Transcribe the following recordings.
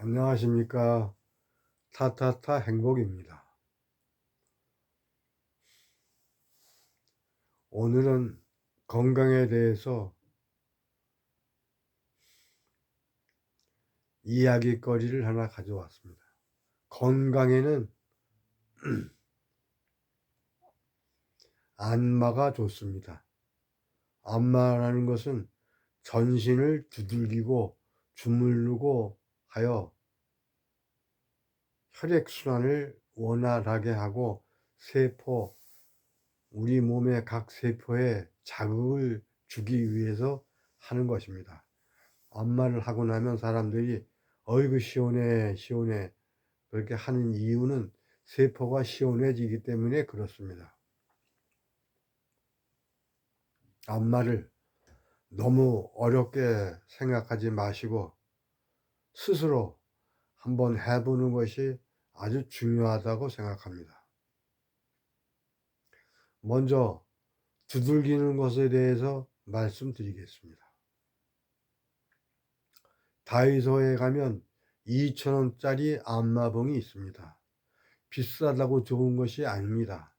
안녕하십니까. 타타타 행복입니다. 오늘은 건강에 대해서 이야기거리를 하나 가져왔습니다. 건강에는 안마가 좋습니다. 안마라는 것은 전신을 두들기고 주물르고 하여 혈액순환을 원활하게 하고 세포, 우리 몸의 각 세포에 자극을 주기 위해서 하는 것입니다. 안마를 하고 나면 사람들이 어이구 시원해 시원해 그렇게 하는 이유는 세포가 시원해지기 때문에 그렇습니다. 안마를 너무 어렵게 생각하지 마시고 스스로 한번 해보는 것이 아주 중요하다고 생각합니다. 먼저 두들기는 것에 대해서 말씀드리겠습니다. 다이소에 가면 2,000원짜리 안마봉이 있습니다. 비싸다고 좋은 것이 아닙니다.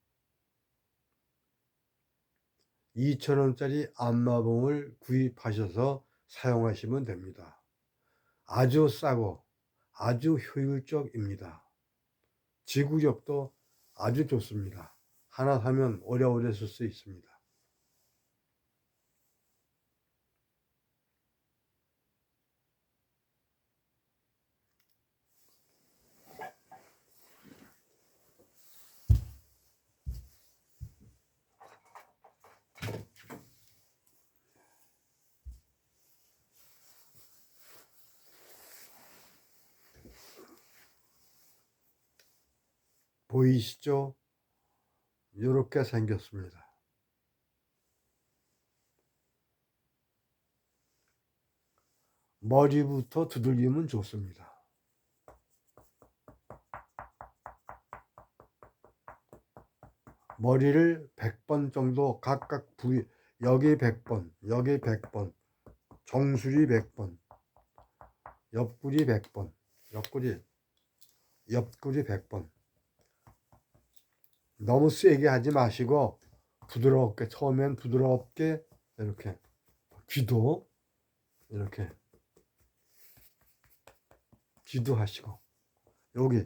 2,000원짜리 안마봉을 구입하셔서 사용하시면 됩니다. 아주 싸고 아주 효율적입니다. 지구력도 아주 좋습니다. 하나 사면 오래오래 쓸 수 있습니다. 보이시죠? 이렇게 생겼습니다. 머리부터 두들기면 좋습니다. 머리를 100번 정도 각각 부위, 여기 100번, 여기 100번, 정수리 100번, 옆구리 100번, 옆구리, 옆구리 100번. 너무 세게 하지 마시고 부드럽게 처음엔 부드럽게 이렇게 귀도 이렇게 귀도 하시고 여기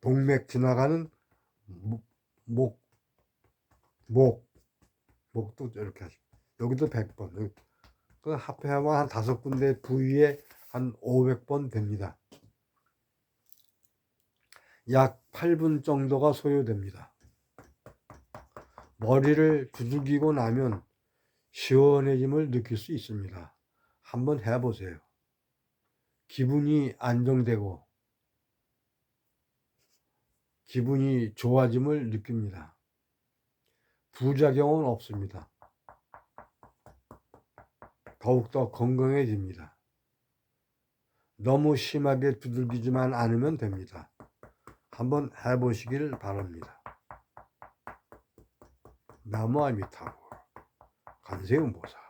동맥 지나가는 목, 목, 목, 목도 이렇게 하시고 여기도 100번 그 합해하면 한 다섯 군데 부위에 한 500번 됩니다. 약 8분 정도가 소요됩니다. 머리를 두들기고 나면 시원해짐을 느낄 수 있습니다. 한번 해보세요. 기분이 안정되고 기분이 좋아짐을 느낍니다. 부작용은 없습니다. 더욱더 건강해집니다. 너무 심하게 두들기지만 않으면 됩니다. 한번 해보시길 바랍니다. 나무 아미타불 관세음보살